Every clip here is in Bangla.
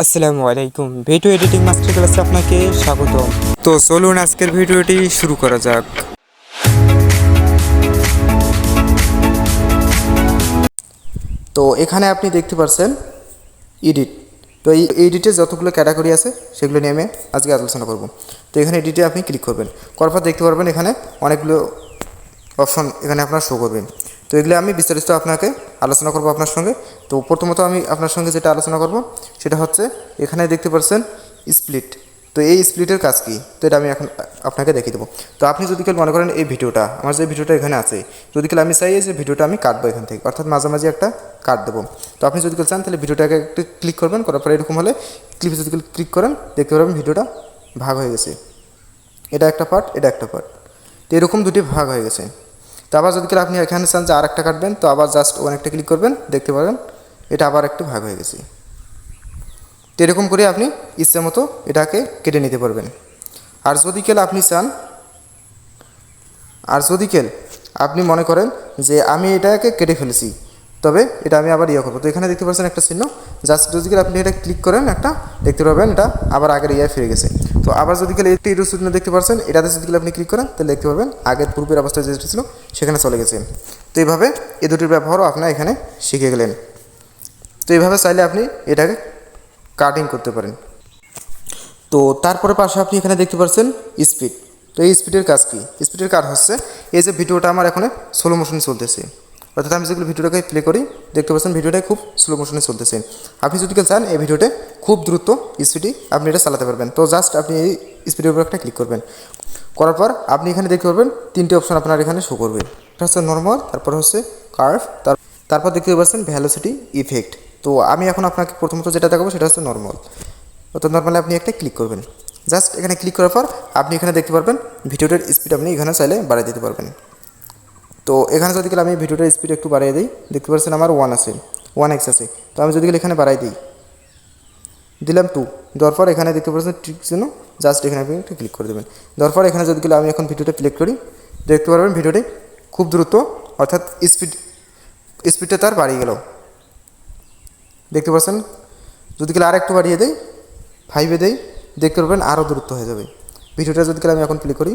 আসসালামু আলাইকুম। ভিডিও এডিটিং মাস্টার ক্লাসে আপনাকে স্বাগত। তো চলুন আজকের ভিডিওটি শুরু করা যাক। তো এখানে আপনি দেখতে পাচ্ছেন এডিট। তো এই এডিটে যতগুলো ক্যাটাগরি আছে, সেগুলো নিয়ে আমি আজকে আলোচনা করব। তো এখানে এডিটে আপনি ক্লিক করবেন। করার পর দেখতে পারবেন এখানে অনেকগুলো অপশন এখানে আপনার শো করবেন। তো এগুলো আমি বিস্তারিত আপনাকে আলোচনা করব আপনার সঙ্গে। তো প্রথমত আমি আপনার সঙ্গে যেটা আলোচনা করব, সেটা হচ্ছে এখানে দেখতে পাচ্ছেন স্প্লিট। তো এই স্প্লিটের কাজ কি? তো এটা আমি এখন আপনাকে দেখিয়ে দেবো। তো আপনি যদি কেউ মনে করেন এই ভিডিওটা, আমার যে ভিডিওটা এখানে আছে, যদি কেউ আমি চাই যে ভিডিওটা আমি কাটবো এখান থেকে, অর্থাৎ মাঝামাঝি একটা কাট দেবো। তো আপনি যদি কেউ চান, তাহলে ভিডিওটাকে একটু ক্লিক করবেন, করার পরে এরকম হলে ক্লিপ যদি কেউ ক্লিক করেন, দেখতে পারবেন ভিডিওটা ভাগ হয়ে গেছে। এটা একটা পার্ট এটা একটা পার্ট তো এরকম দুটি ভাগ হয়ে গেছে। তো আবার যদি আপনি এখানে চান যে আর একটা কাটবেন, তো আবার জাস্ট অনেকটা ক্লিক করবেন, দেখতে পাবেন এটা আবার একটু ভাগ হয়ে গেছে। তো এরকম করে আপনি ইচ্ছা মতো এটাকে কেটে নিতে পারবেন। আর যদি কেল আপনি চান, আর যদি কেল আপনি মনে করেন যে আমি এটাকে কেটে ফেলেছি, তবে এটা আমি আবার ইয়ে করব। তো এখানে দেখতে পাচ্ছেন একটা চিহ্ন জাস্ট যদি আপনি এটা ক্লিক করেন, একটা দেখতে পাবেন, এটা আবার আগের ইয়ে ফিরে গেছে। তো আবার যদি গেলে একটি ইরো চিহ্ন দেখতে পাচ্ছেন এটাতে যদি কেল আপনি ক্লিক করেন, তাহলে দেখতে পাবেন আগের পূর্বের অবস্থায় যেটা ছিল, সেখানে চলে গেছে। তো এইভাবে এই দুটির ব্যবহারও আপনার এখানে শিখে গেলেন। তো এইভাবে চাইলে আপনি এটাকে কাটিং করতে পারেন। তো তারপরে পাশে আপনি এখানে দেখতে পাচ্ছেন স্পিড তো এই স্পিডের কাজ কি? স্পিডের কাজ হচ্ছে, এই যে ভিডিওটা আমার এখানে স্লো মোশনে চলতেছে। অর্থাৎ আমি যেগুলো ভিডিওটাকে প্লে করি, দেখতে পাচ্ছেন ভিডিওটা খুব স্লো মোশনে চলতেছে। আপনি যদি চান, এই ভিডিওতে খুব দ্রুত স্পিডে আপনি এটা চালাতে পারবেন। তো জাস্ট আপনি এই স্পিডের উপর একটা ক্লিক করবেন। করার পর আপনি এখানে দেখতে পারবেন, তিনটে অপশন আপনার এখানে শো করবে। এটা হচ্ছে নর্মাল তারপর হচ্ছে কার্ভ তার তারপর দেখতে পাচ্ছেন ভ্যালোসিটি ইফেক্ট তো আমি এখন আপনাকে প্রথমত যেটা দেখাবো, সেটা হচ্ছে নর্মাল অর্থাৎ নর্মালি আপনি একটা ক্লিক করবেন। জাস্ট এখানে ক্লিক করার পর আপনি এখানে দেখতে পারবেন, ভিডিওটার স্পিড আপনি এখানে চাইলে বাড়িয়ে দিতে পারবেন। তো এখানে যদি গেলে আমি ভিডিওটার স্পিড একটু বাড়িয়ে দিই, দেখতে পাচ্ছেন আমার ওয়ান আছে ওয়ান এক্স আছে। তো আমি যদি গেলে এখানে বাড়াই দিই, দিলাম টু দেওয়ার পর এখানে দেখতে পাচ্ছেন ঠিক জন্য জাস্ট এখানে আপনি একটু ক্লিক করে দেবেন। দেওয়ার পর এখানে যদি গেলে আমি এখন ভিডিওটা ক্লিক করি, দেখতে পারবেন ভিডিওটি খুব দ্রুত, অর্থাৎ স্পিড স্পিডটা তার বাড়িয়ে গেল। দেখতে পাচ্ছেন? যদি গেলে আর একটু বাড়িয়ে দেয় ফাইভে দেই, দেখতে পারবেন আরও দ্রুত হয়ে যাবে। ভিডিওটা যদি গেলে আমি এখন ক্লিক করি,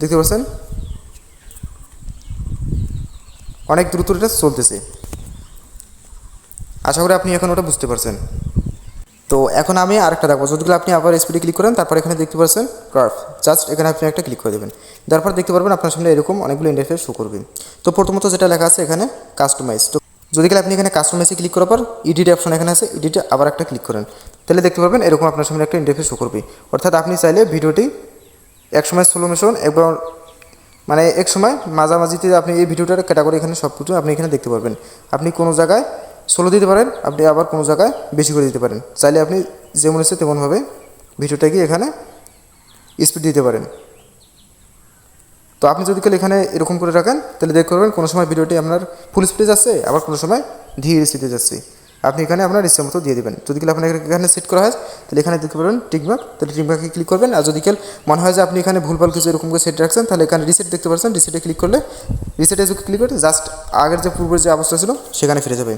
দেখতে পাচ্ছেন? অনেক দ্রুত এটা চলতেছে। আশা করি আপনি এখন ওটা বুঝতে পারছেন। তো এখন আমি আরেকটা দেখব। যদি আপনি আবার স্পিডে ক্লিক করেন, তারপর এখানে দেখতে পাচ্ছেন কার্ভ জাস্ট এখানে আপনি একটা ক্লিক করে দেবেন। তারপর দেখতে পারবেন আপনার সামনে এরকম অনেকগুলো ইন্টারফেস শো করবে। তো প্রথমত যেটা লেখা আছে এখানে কাস্টমাইজ তো যদি গেলে আপনি এখানে কাস্টমাইজে ক্লিক করার পর ইডিট অপশন এখানে আছে ইডিটে আবার একটা ক্লিক করেন। তাহলে দেখতে পারবেন এরকম আপনার সামনে একটা ইন্টারফেস শো করবে। অর্থাৎ আপনি চাইলে ভিডিওটি একসময় স্লো মোশন এবং মানে এক সময় মাঝামাঝিতে আপনি এই ভিডিওটার ক্যাটাগরি এখানে সব কিছু আপনি এখানে দেখতে পারবেন। আপনি কোনো জায়গায় স্লো দিতে পারেন, আপনি আবার কোনো জায়গায় বেশি করে দিতে পারেন। চাইলে আপনি যেমন ইচ্ছে তেমনভাবে ভিডিওটাকে এখানে স্পিড দিতে পারেন। তো আপনি যদি কেউ এখানে এরকম করে রাখেন, তাহলে দেখতে পারবেন কোনো সময় ভিডিওটি আপনার ফুল স্পিডে যাচ্ছে, আবার কোনো সময় ধীরে স্পিডে যাচ্ছে। আপনি এখানে আপনার ইচ্ছা মতো দিয়ে দেবেন। যদি কেউ আপনার এখানে সেট করা হয়, তাহলে এখানে দেখতে পারবেন টিকমার্ক তাহলে টিকমার্কে ক্লিক করবেন। আর যদি কেউ মনে হয় যে আপনি এখানে ভুলভাল কিছু এরকম করে সেট রাখছেন, তাহলে এখানে রিসেট দেখতে পাচ্ছেন। রিসেটে ক্লিক করলে রিসেটে যদি ক্লিক করে জাস্ট আগের যে পূর্বের যে অবস্থা ছিল, সেখানে ফিরে যাবে।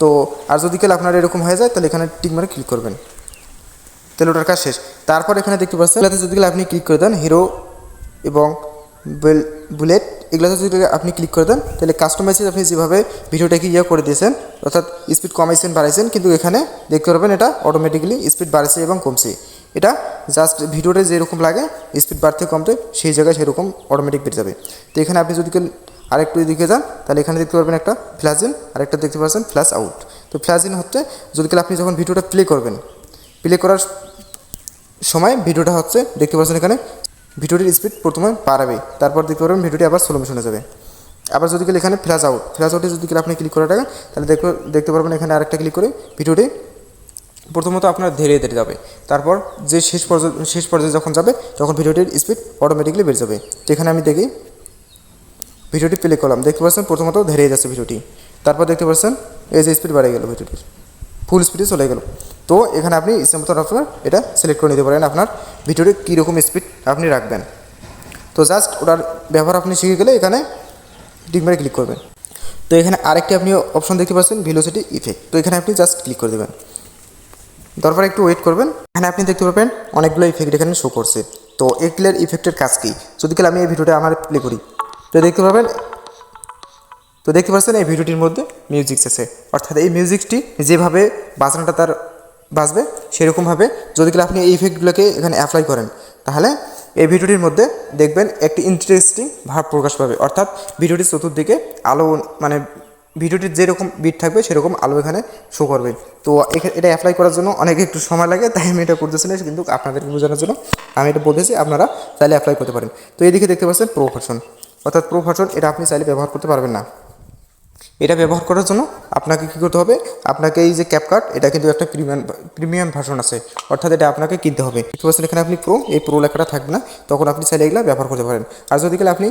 তো, আর যদি কেউ আপনার এরকম হয়ে যায়, তাহলে এখানে টিকমার্কে ক্লিক করবেন। তাহলে ওটার কাজ শেষ। তারপর এখানে দেখতে পাচ্ছেন যদি আপনি ক্লিক করে দেন হিরো এবং বুলেট এগুলোতে যদি আপনি ক্লিক করে দেন, তাহলে কাস্টমাইজে আপনি যেভাবে ভিডিওটাকে ইয়ে করে দিয়েছেন, অর্থাৎ স্পিড কমাইছেন, বাড়াইছেন, কিন্তু এখানে দেখতে পারবেন এটা অটোমেটিক্যালি স্পিড বাড়ছে এবং কমছে। এটা জাস্ট ভিডিওটা যেরকম লাগে স্পিড বাড়তে কমতে সেই জায়গায় সেরকম অটোমেটিক বেড়ে যাবে। তো এখানে আপনি যদি আরেকটু এদিকে যান, তাহলে এখানে দেখতে পারবেন একটা ফ্ল্যাশ আরেকটা দেখতে পাচ্ছেন ফ্ল্যাশ আউট তো ফ্ল্যাশ ইন হচ্ছে, যদি আপনি যখন ভিডিওটা প্লে করবেন প্লে করার সময় ভিডিওটা হচ্ছে, দেখতে পাচ্ছেন এখানে ভিডিওটির স্পিড প্রথমে বাড়াবে, তারপর দেখতে পারবেন ভিডিওটি আবার স্লো মোশনে যাবে। আবার যদি গেলে এখানে ফ্ল্যাশ আউট ফ্ল্যাশ আউটে যদি গেলে আপনি ক্লিক করে রাখেন তাহলে দেখতে দেখতে পারবেন এখানে আরেকটা ক্লিক করে ভিডিওটি প্রথমত আপনার ধীরে ধীরে যাবে। তারপর যে শেষ পর্যায়ে শেষ পর্যায়ে যখন যাবে, তখন ভিডিওটির স্পিড অটোমেটিকলি বেড়ে যাবে। তো এখানে আমি দেখি, ভিডিওটি প্লে করলাম। দেখতে পাচ্ছেন প্রথমত ধীরে যাচ্ছে ভিডিওটি। তারপর দেখতে পাচ্ছেন এই যে স্পিড বাড়ে গেল ভিডিওটির। ফুল স্পিডে চলে গেল। তো এখানে আপনি ইচ্ছে মতন আপনার এটা সিলেক্ট করে নিতে পারেন আপনার ভিডিওটি কীরকম স্পিড আপনি রাখবেন। তো জাস্ট ওটার ব্যবহার আপনি শিখে গেলে এখানে ডিগমারে ক্লিক করবেন। তো এখানে আরেকটি আপনি অপশন দেখতে পাচ্ছেন ভিলোসিটি ইফেক্ট তো এখানে আপনি জাস্ট ক্লিক করে দেবেন। তারপরে একটু ওয়েট করবেন। এখানে আপনি দেখতে পাবেন অনেকগুলো ইফেক্ট এখানে শো করছে। তো এগুলোর ইফেক্টের কাজ কী? যদি কাল আমি এই ভিডিওটা আমার প্লে করি। তো দেখতে পাবেন, তো দেখতে পাচ্ছেন এই ভিডিওটির মধ্যে মিউজিক আছে অর্থাৎ এই মিউজিকটি যেভাবে বাজনাটা তার বাজবে সেরকমভাবে যদি কিনা আপনি এই ইফেক্টগুলোকে এখানে অ্যাপ্লাই করেন, তাহলে এই ভিডিওটির মধ্যে দেখবেন একটি ইন্টারেস্টিং ভাব প্রকাশ পাবে। অর্থাৎ ভিডিওটির চতুর্দিকে আলো মানে ভিডিওটির যেরকম বিট থাকবে, সেরকম আলো এখানে শো করবে। তো এটা অ্যাপ্লাই করার জন্য অনেক একটু সময় লাগে, তাই আমি এটা করতেছি না, কিন্তু আপনাদেরকে বোঝানোর জন্য আমি এটা বলতেছি, আপনারা চাইলে অ্যাপ্লাই করতে পারেন। তো এইদিকে দেখতে পাচ্ছেন প্রো ভার্সন অর্থাৎ প্রো ভার্সন এটা আপনি চাইলে ব্যবহার করতে পারবেন না। এটা ব্যবহার করার জন্য আপনাকে কী করতে হবে? আপনাকে এই যে ক্যাপকার্ট এটা কিন্তু একটা প্রিমিয়াম প্রিমিয়াম ভার্সন আছে। অর্থাৎ এটা আপনাকে কিনতে হবে। দেখতে এখানে আপনি প্রো এই প্রো লেখাটা থাকবে না। তখন আপনি চাইলে এগুলো ব্যবহার করতে পারেন। আর যদি গেলে আপনি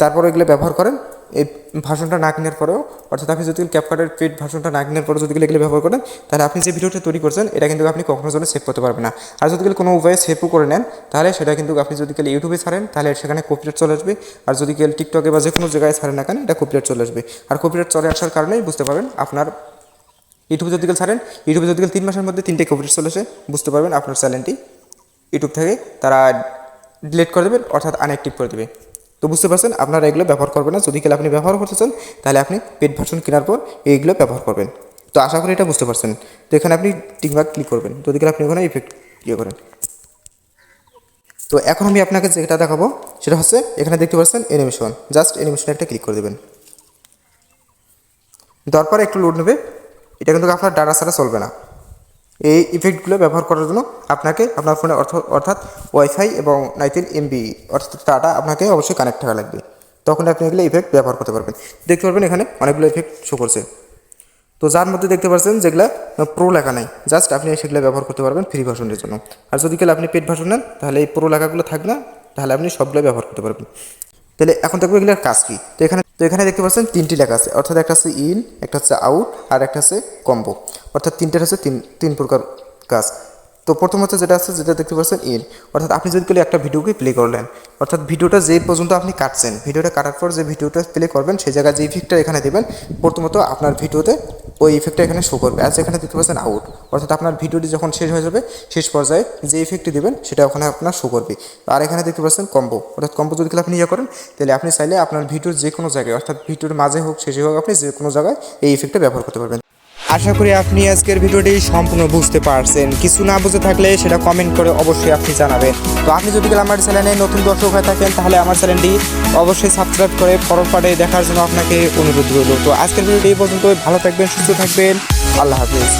তারপরে এগুলো ব্যবহার করেন এই ভাষণটা না কেনার পরেও, অর্থাৎ আপনি যদি ক্যাপকাটের পেড ভার্সনটা না কেনার পরে যদি গেলে এগুলো ব্যবহার করেন, তাহলে আপনি যে ভিডিওটা তৈরি করছেন, এটা কিন্তু আপনি কখনো জন্য সেভ করতে পারবেন না। আর যদি কোনো উপায়ে সেভও করে নেন, তাহলে সেটা কিন্তু আপনি যদি গেলে ইউটিউবে ছাড়েন, তাহলে সেখানে কপিরাইট চলে আসবে। আর যদি গেলে টিকটকে বা যে কোনো জায়গায় ছাড়েন না কেন, এটা কপিরাইট চলে আসবে। আর কপিরাইট চলে আসার কারণেই বুঝতে পারবেন, আপনার ইউটিউবে যদি গেলে ছাড়েন, ইউটিউবে যদি গেলে তিন মাসের মধ্যে তিনটে কপিরাইট চলে আসে, বুঝতে পারবেন আপনার চ্যানেলটি ইউটিউব থেকে তারা ডিলিট করে দেবেন অর্থাৎ আনঅ্যাক্টিভ করে দেবে। তো বুঝতে পারছেন, আপনারা এগুলো ব্যবহার করবেন না। যদি গেলে আপনি ব্যবহার করতে চান, তাহলে আপনি পেড ভার্সন কেনার পর এইগুলো ব্যবহার করবেন। তো আশা করি এটা বুঝতে পারছেন। তো এখানে আপনি টিকমার্ক ক্লিক করবেন। যদি গেলে আপনি ওখানে ইফেক্ট ইয়ে করেন। তো এখন আমি আপনাকে যেটা দেখাবো, সেটা হচ্ছে এখানে দেখতে পাচ্ছেন অ্যানিমেশন জাস্ট অ্যানিমেশনে একটা ক্লিক করে দেবেন। তারপরে একটু লোড নেবে। এটা কিন্তু আপনার ডাটা ছাড়া চলবে না। এই ইফেক্টগুলো ব্যবহার করার জন্য আপনাকে আপনার ফোনে অর্থ, অর্থাৎ ওয়াইফাই এবং নাইতিন এমবি অর্থাৎ ডাটা আপনাকে অবশ্যই কানেক্ট থাকা লাগবে। তখন আপনি এগুলো ইফেক্ট ব্যবহার করতে পারবেন। দেখতে পারবেন এখানে অনেকগুলো ইফেক্ট শো করছে। তো যার মধ্যে দেখতে পাচ্ছেন যেগুলো প্রো লেখা নাই। জাস্ট আপনি সেগুলো ব্যবহার করতে পারবেন ফ্রি ভার্সনের জন্য। আর যদি গেলে আপনি পেড ভার্সন নেন, তাহলে এই প্রো লেখাগুলো থাকবে না, তাহলে আপনি সবগুলো ব্যবহার করতে পারবেন। তাহলে এখন দেখব এগুলোর কাজ কী। তো এখানে তো এখানে দেখতে পাচ্ছেন তিনটি লেখা আছে। অর্থাৎ একটা আছে ইন একটা হচ্ছে আউট আর একটা আছে কম্বো অর্থাৎ তিনটের হচ্ছে তিন তিন প্রকার কাজ। তো প্রথমত যেটা আছে, যেটা দেখতে পাচ্ছেন ইন অর্থাৎ আপনি যদি কেউ একটা ভিডিওকে প্লে করলেন, অর্থাৎ ভিডিওটা যে পর্যন্ত আপনি কাটছেন, ভিডিওটা কাটার পর যে ভিডিওটা প্লে করবেন, সেই জায়গায় যে ইফেক্টটা এখানে দেবেন, প্রথমত আপনার ভিডিওতে ওই ইফেক্টটা এখানে শো করবে। আর এখানে দেখতে পাচ্ছেন আউট অর্থাৎ আপনার ভিডিওটি যখন শেষ হয়ে যাবে, শেষ পর্যায়ে যে ইফেক্টটি দেবেন, সেটা ওখানে আপনার শো করবে। আর এখানে দেখতে পাচ্ছেন কম্বো অর্থাৎ কম্বো যদি আপনি ইয়ে করেন, তাহলে আপনি চাইলে আপনার ভিডিওর যে কোনো জায়গায়, অর্থাৎ ভিডিওর মাঝে হোক, শেষে হোক, আপনি যে কোনো জায়গায় এই ইফেক্টটা ব্যবহার করতে পারবেন। আশা করি আপনি আজকের ভিডিওটি সম্পূর্ণ বুঝতে পারছেন। কিছু না বুঝে থাকলে সেটা কমেন্ট করে অবশ্যই আপনি জানাবেন। তো আপনি যদি আমার চ্যানেলে নতুন দর্শক হয়ে থাকেন, তাহলে আমার চ্যানেলটি অবশ্যই সাবস্ক্রাইব করে পরের পার্টে দেখার জন্য আপনাকে অনুরোধ রইল। তো আজকের ভিডিওটি এই পর্যন্ত ভালো থাকবেন, সুস্থ থাকবেন। আল্লাহ হাফিজ।